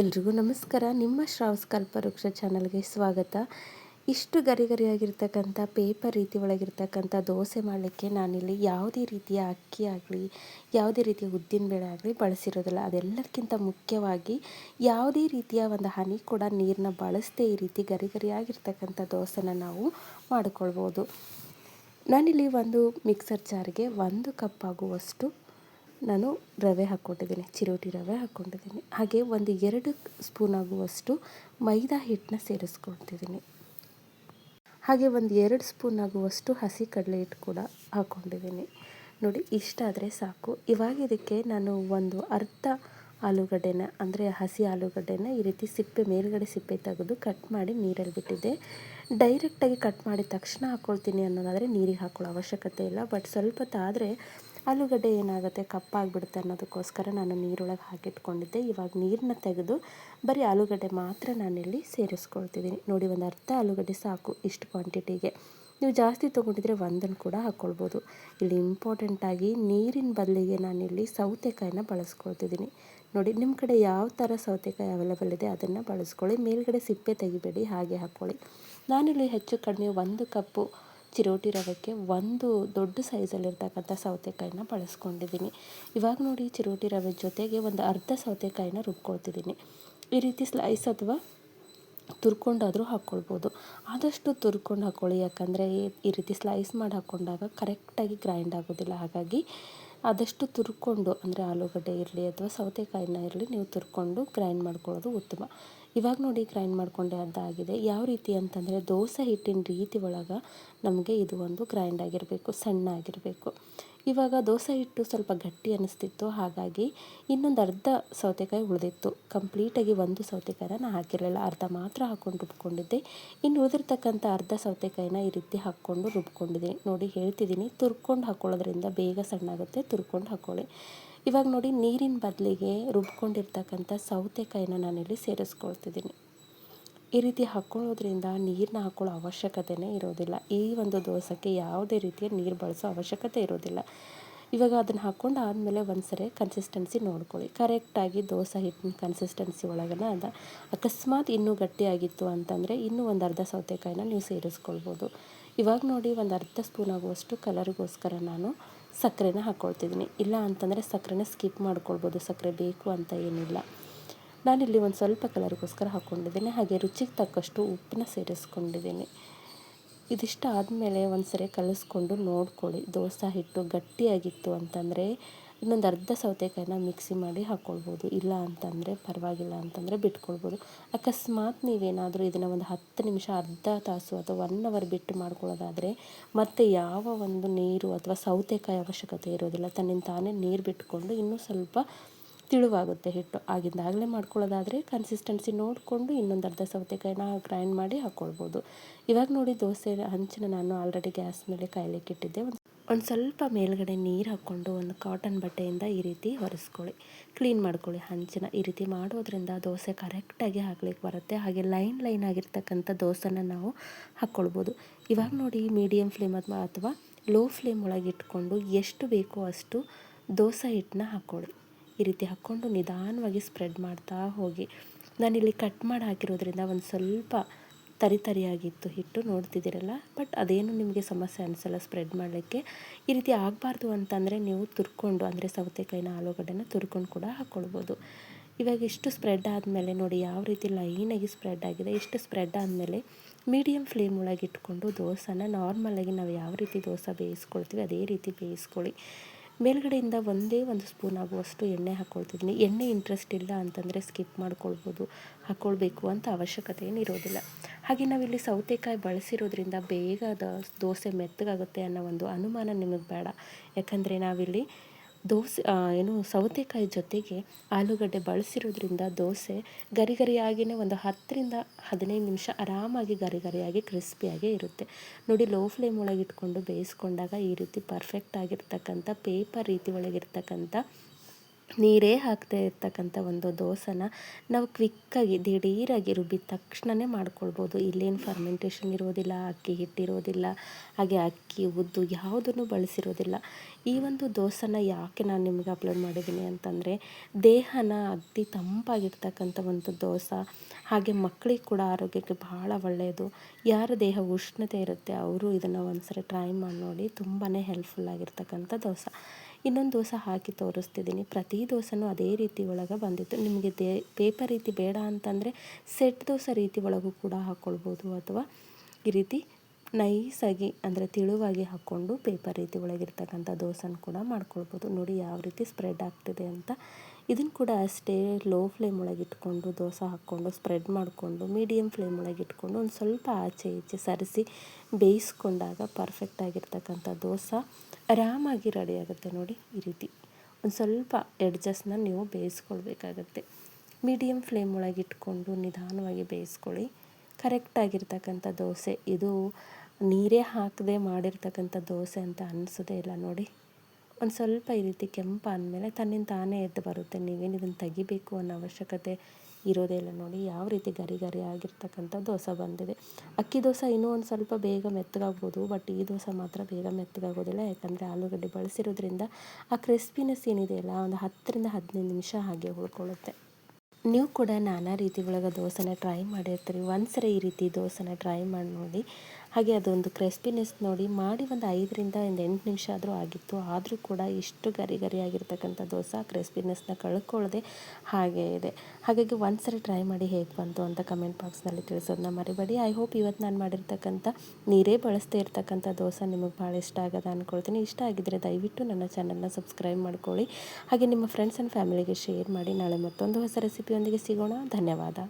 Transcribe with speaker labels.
Speaker 1: ಎಲ್ರಿಗೂ ನಮಸ್ಕಾರ. ನಿಮ್ಮ ಶ್ರಾವಸ್ ಕಲ್ಪವೃಕ್ಷ ಚಾನಲ್ಗೆ ಸ್ವಾಗತ. ಇಷ್ಟು ಗರಿ ಗರಿಯಾಗಿರ್ತಕ್ಕಂಥ ಪೇಪರ್ ರೀತಿ ಒಳಗಿರ್ತಕ್ಕಂಥ ದೋಸೆ ಮಾಡಲಿಕ್ಕೆ ನಾನಿಲ್ಲಿ ಯಾವುದೇ ರೀತಿಯ ಅಕ್ಕಿ ಆಗಲಿ, ಯಾವುದೇ ರೀತಿಯ ಉದ್ದಿನ ಬೇಳೆ ಆಗಲಿ ಬಳಸಿರೋದಿಲ್ಲ. ಅದೆಲ್ಲದಕ್ಕಿಂತ ಮುಖ್ಯವಾಗಿ ಯಾವುದೇ ರೀತಿಯ ಒಂದು ಹನಿ ಕೂಡ ನೀರನ್ನ ಬಳಸದೇ ಈ ರೀತಿ ಗರಿ ಗರಿಯಾಗಿರ್ತಕ್ಕಂಥ ದೋಸೆನ ನಾವು ಮಾಡಿಕೊಳ್ಬೋದು. ನಾನಿಲ್ಲಿ ಒಂದು ಮಿಕ್ಸರ್ ಜಾರ್ಗೆ ಒಂದು ಕಪ್ ಆಗುವಷ್ಟು ನಾನು ರವೆ ಹಾಕ್ಕೊಂಡಿದ್ದೀನಿ ಚಿರೋಟಿ ರವೆ ಹಾಕ್ಕೊಂಡಿದ್ದೀನಿ ಹಾಗೆ ಒಂದು ಎರಡು ಸ್ಪೂನ್ ಆಗುವಷ್ಟು ಮೈದಾ ಹಿಟ್ಟನ್ನ ಸೇರಿಸ್ಕೊಳ್ತಿದ್ದೀನಿ. ಹಾಗೆ ಒಂದು ಎರಡು ಸ್ಪೂನ್ ಆಗುವಷ್ಟು ಹಸಿ ಕಡಲೆ ಹಿಟ್ಟು ಕೂಡ ಹಾಕ್ಕೊಂಡಿದ್ದೀನಿ. ನೋಡಿ ಇಷ್ಟಾದರೆ ಸಾಕು. ಇವಾಗ ಇದಕ್ಕೆ ನಾನು ಒಂದು ಅರ್ಧ ಆಲೂಗಡ್ಡೆನ, ಅಂದರೆ ಹಸಿ ಆಲೂಗಡ್ಡೆನ ಈ ರೀತಿ ಸಿಪ್ಪೆ ಮೇಲುಗಡೆ ಸಿಪ್ಪೆ ತೆಗೆದು ಕಟ್ ಮಾಡಿ ನೀರಲ್ಲಿ ಬಿಟ್ಟಿದ್ದೆ. ಡೈರೆಕ್ಟಾಗಿ ಕಟ್ ಮಾಡಿದ ತಕ್ಷಣ ಹಾಕ್ಕೊಳ್ತೀನಿ ಅನ್ನೋದಾದರೆ ನೀರಿಗೆ ಹಾಕೊಳ್ಳೋ ಅವಶ್ಯಕತೆ ಇಲ್ಲ. ಬಟ್ ಸ್ವಲ್ಪ ತಾದರೆ ಆಲೂಗಡ್ಡೆ ಏನಾಗುತ್ತೆ? ಕಪ್ಪಾಗಿಬಿಡುತ್ತೆ ಅನ್ನೋದಕ್ಕೋಸ್ಕರ ನಾನು ನೀರೊಳಗೆ ಹಾಕಿಟ್ಕೊಂಡಿದ್ದೆ. ಇವಾಗ ನೀರನ್ನ ತೆಗೆದು ಬರೀ ಆಲೂಗಡ್ಡೆ ಮಾತ್ರ ನಾನಿಲ್ಲಿ ಸೇರಿಸ್ಕೊಳ್ತಿದ್ದೀನಿ. ನೋಡಿ, ಒಂದು ಅರ್ಧ ಆಲೂಗಡ್ಡೆ ಸಾಕು ಇಷ್ಟು ಕ್ವಾಂಟಿಟಿಗೆ ನೀವು ಜಾಸ್ತಿ ತೊಗೊಂಡಿದ್ರೆ ಒಂದನ್ನು ಕೂಡ ಹಾಕ್ಕೊಳ್ಬೋದು ಇಲ್ಲಿ ಇಂಪಾರ್ಟೆಂಟಾಗಿ ನೀರಿನ ಬದಲಿಗೆ ನಾನಿಲ್ಲಿ ಸೌತೆಕಾಯಿನ ಬಳಸ್ಕೊಳ್ತಿದ್ದೀನಿ. ನೋಡಿ, ನಿಮ್ಮ ಕಡೆ ಯಾವ ಥರ ಸೌತೆಕಾಯಿ ಅವೈಲೇಬಲ್ ಇದೆ ಅದನ್ನು ಬಳಸ್ಕೊಳ್ಳಿ. ಮೇಲ್ಗಡೆ ಸಿಪ್ಪೆ ತೆಗಿಬೇಡಿ, ಹಾಗೆ ಹಾಕ್ಕೊಳ್ಳಿ ನಾನಿಲ್ಲಿ ಹೆಚ್ಚು ಕಡಿಮೆ ಒಂದು ಕಪ್ಪು ಚಿರೋಟಿ ರವೆಗೆ ಒಂದು ದೊಡ್ಡ ಸೈಜಲ್ಲಿರ್ತಕ್ಕಂಥ ಸೌತೆಕಾಯಿನ ಬಳಸ್ಕೊಂಡಿದ್ದೀನಿ. ಇವಾಗ ನೋಡಿ ಚಿರೋಟಿ ರವೆ ಜೊತೆಗೆ ಒಂದು ಅರ್ಧ ಸೌತೆಕಾಯಿನ ರುಬ್ಕೊಳ್ತಿದ್ದೀನಿ. ಈ ರೀತಿ ಸ್ಲೈಸ್ ಅಥವಾ ತುರ್ಕೊಂಡಾದರೂ ಹಾಕ್ಕೊಳ್ಬೋದು. ಆದಷ್ಟು ತುರ್ಕೊಂಡು ಹಾಕ್ಕೊಳ್ಳಿ ಯಾಕಂದರೆ ಈ ರೀತಿ ಸ್ಲೈಸ್ ಮಾಡಿ ಹಾಕ್ಕೊಂಡಾಗ ಕರೆಕ್ಟಾಗಿ ಗ್ರೈಂಡ್ ಆಗೋದಿಲ್ಲ. ಹಾಗಾಗಿ ಆದಷ್ಟು ತುರ್ಕೊಂಡು, ಅಂದರೆ ಆಲೂಗಡ್ಡೆ ಇರಲಿ ಅಥವಾ ಸೌತೆಕಾಯಿನ ಇರಲಿ ನೀವು ತುರ್ಕೊಂಡು ಗ್ರೈಂಡ್ ಮಾಡ್ಕೊಳ್ಳೋದು ಉತ್ತಮ ಇವಾಗ ನೋಡಿ ಗ್ರೈಂಡ್ ಮಾಡಿಕೊಂಡೆ ಆಗಿದೆ. ಯಾವ ರೀತಿ ಅಂತಂದರೆ ದೋಸೆ ಹಿಟ್ಟಿನ ರೀತಿ ಒಳಗೆ ನಮಗೆ ಇದು ಒಂದು ಗ್ರೈಂಡ್ ಆಗಿರಬೇಕು ಸಣ್ಣ ಆಗಿರಬೇಕು ಇವಾಗ ದೋಸೆ ಹಿಟ್ಟು ಸ್ವಲ್ಪ ಗಟ್ಟಿ ಅನ್ನಿಸ್ತಿತ್ತು ಹಾಗಾಗಿ ಇನ್ನೊಂದು ಅರ್ಧ ಸೌತೆಕಾಯಿ ಉಳಿದಿತ್ತು. ಕಂಪ್ಲೀಟಾಗಿ ಒಂದು ಸೌತೆಕಾಯಿನ ನಾನು ಹಾಕಿರಲಿಲ್ಲ, ಅರ್ಧ ಮಾತ್ರ ಹಾಕ್ಕೊಂಡು ರುಬ್ಕೊಂಡಿದ್ದೆ. ಇನ್ನು ಉಳಿದಿರ್ತಕ್ಕಂಥ ಅರ್ಧ ಸೌತೆಕಾಯಿನ ಈ ರೀತಿ ಹಾಕ್ಕೊಂಡು ರುಬ್ಕೊಂಡಿದ್ದೀನಿ ನೋಡಿ ಹೇಳ್ತಿದ್ದೀನಿ, ತುರ್ಕೊಂಡು ಹಾಕ್ಕೊಳ್ಳೋದ್ರಿಂದ ಬೇಗ ಸಣ್ಣ ಆಗುತ್ತೆ ತುರ್ಕೊಂಡು ಹಾಕ್ಕೊಳ್ಳಿ ಇವಾಗ ನೋಡಿ ನೀರಿನ ಬದಲಿಗೆ ರುಬ್ಕೊಂಡಿರ್ತಕ್ಕಂಥ ಸೌತೆಕಾಯಿನ ನಾನಿಲ್ಲಿ ಸೇರಿಸ್ಕೊಳ್ತಿದ್ದೀನಿ. ಈ ರೀತಿ ಹಾಕ್ಕೊಳ್ಳೋದ್ರಿಂದ ನೀರನ್ನ ಹಾಕ್ಕೊಳ್ಳೋ ಅವಶ್ಯಕತೆಯೇ ಇರೋದಿಲ್ಲ. ಈ ಒಂದು ದೋಸೆಗೆ ಯಾವುದೇ ರೀತಿಯ ನೀರು ಬಳಸೋ ಅವಶ್ಯಕತೆ ಇರೋದಿಲ್ಲ. ಇವಾಗ ಅದನ್ನು ಹಾಕ್ಕೊಂಡು ಆದಮೇಲೆ ಒಂದು ಸರಿ ಕನ್ಸಿಸ್ಟೆನ್ಸಿ ನೋಡ್ಕೊಳ್ಳಿ ಕರೆಕ್ಟಾಗಿ ದೋಸೆ ಹಿಟ್ಟಿನ ಕನ್ಸಿಸ್ಟೆನ್ಸಿ ಒಳಗನ ಅದ. ಅಕಸ್ಮಾತ್ ಇನ್ನೂ ಗಟ್ಟಿಯಾಗಿತ್ತು ಅಂತಂದರೆ ಇನ್ನೂ ಒಂದು ಅರ್ಧ ಸೌತೆಕಾಯಿನ ನೀವು ಸೇರಿಸ್ಕೊಳ್ಬೋದು. ಇವಾಗ ನೋಡಿ ಒಂದು ಅರ್ಧ ಸ್ಪೂನ್ ಆಗುವಷ್ಟು ಕಲರ್ಗೋಸ್ಕರ ನಾನು ಸಕ್ಕರೆನ ಹಾಕ್ಕೊಳ್ತಿದ್ದೀನಿ ಇಲ್ಲ ಅಂತಂದರೆ ಸಕ್ಕರೆನ ಸ್ಕಿಪ್ ಮಾಡ್ಕೊಳ್ಬೋದು. ಸಕ್ಕರೆ ಬೇಕು ಅಂತ ಏನಿಲ್ಲ. ನಾನಿಲ್ಲಿ ಒಂದು ಸ್ವಲ್ಪ ಕಲರ್ಗೋಸ್ಕರ ಹಾಕ್ಕೊಂಡಿದ್ದೀನಿ, ಹಾಗೆ ರುಚಿಗೆ ತಕ್ಕಷ್ಟು ಉಪ್ಪನ್ನ ಸೇರಿಸ್ಕೊಂಡಿದ್ದೀನಿ. ಇದಿಷ್ಟ ಆದಮೇಲೆ ಒಂದು ಸರಿ ಕಲಿಸ್ಕೊಂಡು ನೋಡ್ಕೊಳ್ಳಿ. ದೋಸೆ ಹಿಟ್ಟು ಗಟ್ಟಿಯಾಗಿತ್ತು ಅಂತಂದರೆ, ಇನ್ನೊಂದು ಅರ್ಧ ಸೌತೆಕಾಯಿನ ಮಿಕ್ಸಿ ಮಾಡಿ ಹಾಕ್ಕೊಳ್ಬೋದು ಇಲ್ಲ ಅಂತಂದರೆ, ಪರವಾಗಿಲ್ಲ ಅಂತಂದರೆ ಬಿಟ್ಕೊಳ್ಬೋದು. ಅಕಸ್ಮಾತ್ ನೀವೇನಾದರೂ ಇದನ್ನು ಒಂದು ಹತ್ತು ನಿಮಿಷ, ಅರ್ಧ ತಾಸು ಅಥವಾ ಒನ್ ಅವರ್ ಬಿಟ್ಟು ಮಾಡ್ಕೊಳ್ಳೋದಾದರೆ, ಮತ್ತೆ ಯಾವ ಒಂದು ನೀರು ಅಥವಾ ಸೌತೆಕಾಯಿ ಅವಶ್ಯಕತೆ ಇರೋದಿಲ್ಲ. ತನ್ನಿಂದ ತಾನೇ ನೀರು ಬಿಟ್ಕೊಂಡು ಇನ್ನೂ ಸ್ವಲ್ಪ ತಿಳುವಾಗುತ್ತೆ ಹಿಟ್ಟು. ಆಗಿಂದಾಗಲೇ ಮಾಡ್ಕೊಳ್ಳೋದಾದರೆ ಕನ್ಸಿಸ್ಟೆನ್ಸಿ ನೋಡಿಕೊಂಡು ಇನ್ನೊಂದು ಅರ್ಧ ಸೌತೆಕಾಯಿನ ಗ್ರೈಂಡ್ ಮಾಡಿ ಹಾಕ್ಕೊಳ್ಬೋದು ಇವಾಗ ನೋಡಿ ದೋಸೆ ಹಂಚಿನ ನಾನು ಆಲ್ರೆಡಿ ಗ್ಯಾಸ್ ಮೇಲೆ ಕಾಯ್ಲಿಕ್ಕೆ ಇಟ್ಟಿದ್ದೆ. ಒಂದು ಒಂದು ಸ್ವಲ್ಪ ಮೇಲ್ಗಡೆ ನೀರು ಹಾಕ್ಕೊಂಡು ಒಂದು ಕಾಟನ್ ಬಟ್ಟೆಯಿಂದ ಈ ರೀತಿ ಒರೆಸ್ಕೊಳ್ಳಿ. ಕ್ಲೀನ್ ಮಾಡ್ಕೊಳ್ಳಿ ಹಂಚಿನ. ಈ ರೀತಿ ಮಾಡೋದ್ರಿಂದ ದೋಸೆ ಕರೆಕ್ಟಾಗಿ ಹಾಕ್ಲಿಕ್ಕೆ ಬರುತ್ತೆ. ಹಾಗೆ ಲೈನ್ ಲೈನ್ ಆಗಿರ್ತಕ್ಕಂಥ ದೋಸೆನ ನಾವು ಹಾಕ್ಕೊಳ್ಬೋದು ಇವಾಗ ನೋಡಿ ಮೀಡಿಯಮ್ ಫ್ಲೇಮ್ ಅಥವಾ ಲೋ ಫ್ಲೇಮ್ ಒಳಗೆ ಇಟ್ಕೊಂಡು ಎಷ್ಟು ಬೇಕೋ ಅಷ್ಟು ದೋಸೆ ಹಿಟ್ಟನ್ನ ಹಾಕ್ಕೊಳ್ಳಿ. ಈ ರೀತಿ ಹಾಕ್ಕೊಂಡು ನಿಧಾನವಾಗಿ ಸ್ಪ್ರೆಡ್ ಮಾಡ್ತಾ ಹೋಗಿ. ನಾನಿಲ್ಲಿ ಕಟ್ ಮಾಡಿ ಹಾಕಿರೋದ್ರಿಂದ ಒಂದು ಸ್ವಲ್ಪ ತರಿ ತರಿಯಾಗಿತ್ತು ಹಿಟ್ಟು ನೋಡ್ತಿದ್ದೀರಲ್ಲ ಬಟ್ ಅದೇನು ನಿಮಗೆ ಸಮಸ್ಯೆ ಅನಿಸಲ್ಲ ಸ್ಪ್ರೆಡ್ ಮಾಡಲಿಕ್ಕೆ. ಈ ರೀತಿ ಆಗಬಾರ್ದು ಅಂತಂದರೆ ನೀವು ತುರ್ಕೊಂಡು, ಅಂದರೆ ಸೌತೆಕಾಯಿನ ಆಲೂಗಡ್ಡೆನ ತುರ್ಕೊಂಡು ಕೂಡ ಹಾಕ್ಕೊಳ್ಬೋದು ಇವಾಗ ಇಷ್ಟು ಸ್ಪ್ರೆಡ್ ಆದಮೇಲೆ ನೋಡಿ ಯಾವ ರೀತಿ ಲೈನಾಗಿ ಸ್ಪ್ರೆಡ್ ಆಗಿದೆ. ಇಷ್ಟು ಸ್ಪ್ರೆಡ್ ಆದಮೇಲೆ ಮೀಡಿಯಮ್ ಫ್ಲೇಮ್ ಒಳಗೆ ಇಟ್ಕೊಂಡು ದೋಸೆನ ನಾರ್ಮಲಾಗಿ ನಾವು ಯಾವ ರೀತಿ ದೋಸೆ ಬೇಯಿಸ್ಕೊಳ್ತೀವಿ ಅದೇ ರೀತಿ ಬೇಯಿಸ್ಕೊಳ್ಳಿ. ಮೇಲ್ಗಡೆಯಿಂದ ಒಂದೇ ಒಂದು ಸ್ಪೂನ್ ಆಗುವಷ್ಟು ಎಣ್ಣೆ ಹಾಕ್ಕೊಳ್ತಿದ್ದೀನಿ ಎಣ್ಣೆ ಇಂಟ್ರೆಸ್ಟ್ ಇಲ್ಲ ಅಂತಂದರೆ ಸ್ಕಿಪ್ ಮಾಡ್ಕೊಳ್ಬೋದು. ಹಾಕ್ಕೊಳ್ಬೇಕು ಅಂತ ಅವಶ್ಯಕತೆ ಏನು ಇರೋದಿಲ್ಲ. ಹಾಗೆ ನಾವಿಲ್ಲಿ ಸೌತೆಕಾಯಿ ಬಳಸಿರೋದ್ರಿಂದ ಬೇಗ ದೋಸೆ ಮೆತ್ತಗಾಗುತ್ತೆ ಅನ್ನೋ ಒಂದು ಅನುಮಾನ ನಿಮಗೆ ಬೇಡ. ಯಾಕಂದರೆ ನಾವಿಲ್ಲಿ ದೋಸೆ ಏನು ಸೌತೆಕಾಯಿ ಜೊತೆಗೆ ಆಲೂಗಡ್ಡೆ ಬಳಸಿರೋದ್ರಿಂದ ದೋಸೆ ಗರಿ ಗರಿಯಾಗಿಯೇ ಒಂದು ಹತ್ತರಿಂದ ಹದಿನೈದು ನಿಮಿಷ ಆರಾಮಾಗಿ ಗರಿ ಗರಿಯಾಗಿ ಕ್ರಿಸ್ಪಿಯಾಗಿ ಇರುತ್ತೆ. ನೋಡಿ ಲೋ ಫ್ಲೇಮ್ ಒಳಗಿಟ್ಕೊಂಡು ಬೇಯಿಸ್ಕೊಂಡಾಗ ಈ ರೀತಿ ಪರ್ಫೆಕ್ಟ್ ಆಗಿರ್ತಕ್ಕಂಥ ಪೇಪರ್ ರೀತಿ ಒಳಗಿರ್ತಕ್ಕಂಥ ನೀರೇ ಹಾಕದೇ ಇರ್ತಕ್ಕಂಥ ಒಂದು ದೋಸೆನ ನಾವು ಕ್ವಿಕ್ಕಾಗಿ ದಿಢೀರಾಗಿ ರುಬ್ಬಿದ ತಕ್ಷಣವೇ ಮಾಡ್ಕೊಳ್ಬೋದು. ಇಲ್ಲೇನು ಫರ್ಮೆಂಟೇಷನ್ ಇರೋದಿಲ್ಲ, ಅಕ್ಕಿ ಹಿಟ್ಟಿರೋದಿಲ್ಲ, ಹಾಗೆ ಅಕ್ಕಿ, ಉದ್ದು ಯಾವುದನ್ನು ಬಳಸಿರೋದಿಲ್ಲ. ಈ ಒಂದು ದೋಸೆನ ಯಾಕೆ ನಾನು ನಿಮಗೆ ಅಪ್ಲೋಡ್ ಮಾಡಿದ್ದೀನಿ ಅಂತಂದರೆ, ದೇಹನ ಅತಿ ತಂಪಾಗಿರ್ತಕ್ಕಂಥ ಒಂದು ದೋಸೆ, ಹಾಗೆ ಮಕ್ಕಳಿಗೆ ಕೂಡ ಆರೋಗ್ಯಕ್ಕೆ ಬಹಳ ಒಳ್ಳೆಯದು ಯಾರ ದೇಹ ಉಷ್ಣತೆ ಇರುತ್ತೆ, ಅವರು ಇದನ್ನು ಒಂದ್ಸರಿ ಟ್ರೈ ಮಾಡಿ ನೋಡಿ ತುಂಬಾ ಹೆಲ್ಪ್ಫುಲ್ ಆಗಿರ್ತಕ್ಕಂಥ ದೋಸೆ. ಇನ್ನೊಂದು ದೋಸೆ ಹಾಕಿ ತೋರಿಸ್ತಿದ್ದೀನಿ. ಪ್ರತಿ ದೋಸೆನೂ ಅದೇ ರೀತಿ ಒಳಗೆ ಬಂದಿತ್ತು. ನಿಮಗೆ ದೇ ಪೇಪರ್ ರೀತಿ ಬೇಡ ಅಂತಂದರೆ ಸೆಟ್ ದೋಸೆ ರೀತಿ ಒಳಗೂ ಕೂಡ ಹಾಕ್ಕೊಳ್ಬೋದು ಅಥವಾ ಈ ರೀತಿ ನೈಸಾಗಿ ಅಂದರೆ ತಿಳುವಾಗಿ ಹಾಕ್ಕೊಂಡು ಪೇಪರ್ ರೀತಿ ಒಳಗಿರ್ತಕ್ಕಂಥ ದೋಸೆನ ಕೂಡ ಮಾಡ್ಕೊಳ್ಬೋದು. ನೋಡಿ ಯಾವ ರೀತಿ ಸ್ಪ್ರೆಡ್ ಆಗ್ತಿದೆ ಅಂತ. ಇದನ್ನು ಕೂಡ ಅಷ್ಟೇ ಲೋ ಫ್ಲೇಮ್ ಒಳಗೆ ಇಟ್ಕೊಂಡು, ದೋಸೆ ಹಾಕ್ಕೊಂಡು ಸ್ಪ್ರೆಡ್ ಮಾಡಿಕೊಂಡು ಮೀಡಿಯಮ್ ಫ್ಲೇಮ್ ಒಳಗೆ ಇಟ್ಕೊಂಡು ಒಂದು ಸ್ವಲ್ಪ ಆಚೆ ಈಚೆ ಸರಿಸಿ ಬೇಯಿಸ್ಕೊಂಡಾಗ ಪರ್ಫೆಕ್ಟ್ ಆಗಿರ್ತಕ್ಕಂಥ ದೋಸೆ ಆರಾಮಾಗಿ ರೆಡಿ ಆಗುತ್ತೆ ನೋಡಿ ಈ ರೀತಿ. ಒಂದು ಸ್ವಲ್ಪ ಎಡ್ಜಸ್ಟ್ನ ನೀವು ಬೇಯಿಸ್ಕೊಳ್ಬೇಕಾಗತ್ತೆ. ಮೀಡಿಯಮ್ ಫ್ಲೇಮ್ ಒಳಗೆ ಇಟ್ಕೊಂಡು ನಿಧಾನವಾಗಿ ಬೇಯಿಸ್ಕೊಳ್ಳಿ. ಕರೆಕ್ಟಾಗಿರ್ತಕ್ಕಂಥ ದೋಸೆ. ಇದು ನೀರೇ ಹಾಕದೆ ಮಾಡಿರ್ತಕ್ಕಂಥ ದೋಸೆ ಅಂತ ಅನ್ನಿಸೋದೇ ಇಲ್ಲ ನೋಡಿ. ಒಂದು ಸ್ವಲ್ಪ ಈ ರೀತಿ ಕೆಂಪು ಆದಮೇಲೆ ತನ್ನಿಂದ ತಾನೇ ಎದ್ದು ಬರುತ್ತೆ. ನೀವೇನು ಇದನ್ನು ತೆಗಿಬೇಕು ಅನ್ನೋ ಅವಶ್ಯಕತೆ ಇರೋದೇ ಇಲ್ಲ ನೋಡಿ. ಯಾವ ರೀತಿ ಗರಿ ಗರಿ ಆಗಿರ್ತಕ್ಕಂಥ ದೋಸೆ ಬಂದಿದೆ. ಅಕ್ಕಿ ದೋಸೆ ಇನ್ನೂ ಒಂದು ಸ್ವಲ್ಪ ಬೇಗ ಮೆತ್ತಗಾಗ್ಬೋದು, ಬಟ್ ಈ ದೋಸೆ ಮಾತ್ರ ಬೇಗ ಮೆತ್ತಗಾಗೋದಿಲ್ಲ. ಯಾಕಂದರೆ ಆಲೂಗಡ್ಡೆ ಬಳಸಿರೋದ್ರಿಂದ ಆ ಕ್ರಿಸ್ಪಿನೆಸ್ ಏನಿದೆಯಲ್ಲ ಒಂದು ಹತ್ತರಿಂದ ಹದಿನೈದು ನಿಮಿಷ ಹಾಗೆ ಉಳ್ಕೊಳ್ಳುತ್ತೆ. ನೀವು ಕೂಡ ನಾನಾ ರೀತಿ ಒಳಗೆ ದೋಸೆನ ಟ್ರೈ ಮಾಡಿರ್ತೀರಿ. ಒಂದ್ಸರಿ ಈ ರೀತಿ ದೋಸೆನ ಟ್ರೈ ಮಾಡಿ ನೋಡಿ. ಹಾಗೆ ಅದೊಂದು ಕ್ರಿಸ್ಪಿನೆಸ್ ನೋಡಿ ಮಾಡಿ ಒಂದು ಐದರಿಂದ ಒಂದು ಎಂಟು ನಿಮಿಷ ಆದರೂ ಆಗಿತ್ತು. ಆದರೂ ಕೂಡ ಇಷ್ಟು ಗರಿ ಗರಿ ಆಗಿರ್ತಕ್ಕಂಥ ದೋಸೆ ಕ್ರಿಸ್ಪಿನೆಸ್ನ ಕಳ್ಕೊಳ್ಳದೆ ಹಾಗೆ ಇದೆ. ಹಾಗಾಗಿ ಒಂದ್ಸರಿ ಟ್ರೈ ಮಾಡಿ ಹೇಗೆ ಬಂತು ಅಂತ ಕಮೆಂಟ್ ಬಾಕ್ಸ್ನಲ್ಲಿ ತಿಳಿಸೋದನ್ನ ಮರಿಬೇಡಿ. ಐ ಹೋಪ್ ಇವತ್ತು ನಾನು ಮಾಡಿರ್ತಕ್ಕಂಥ ನೀರೇ ಬಳಸ್ತೇ ಇರ್ತಕ್ಕಂಥ ದೋಸೆ ನಿಮಗೆ ಭಾಳ ಇಷ್ಟ ಆಗದ ಅಂದ್ಕೊಳ್ತೀನಿ ಇಷ್ಟ ಆಗಿದ್ದರೆ ದಯವಿಟ್ಟು ನನ್ನ ಚಾನಲ್ನ ಸಬ್ಸ್ಕ್ರೈಬ್ ಮಾಡ್ಕೊಳ್ಳಿ. ಹಾಗೆ ನಿಮ್ಮ ಫ್ರೆಂಡ್ಸ್ ಆ್ಯಂಡ್ ಫ್ಯಾಮಿಲಿಗೆ ಶೇರ್ ಮಾಡಿ. ನಾಳೆ ಮತ್ತೊಂದು ಹೊಸ ರೆಸಿಪಿಯೊಂದಿಗೆ ಸಿಗೋಣ. ಧನ್ಯವಾದ.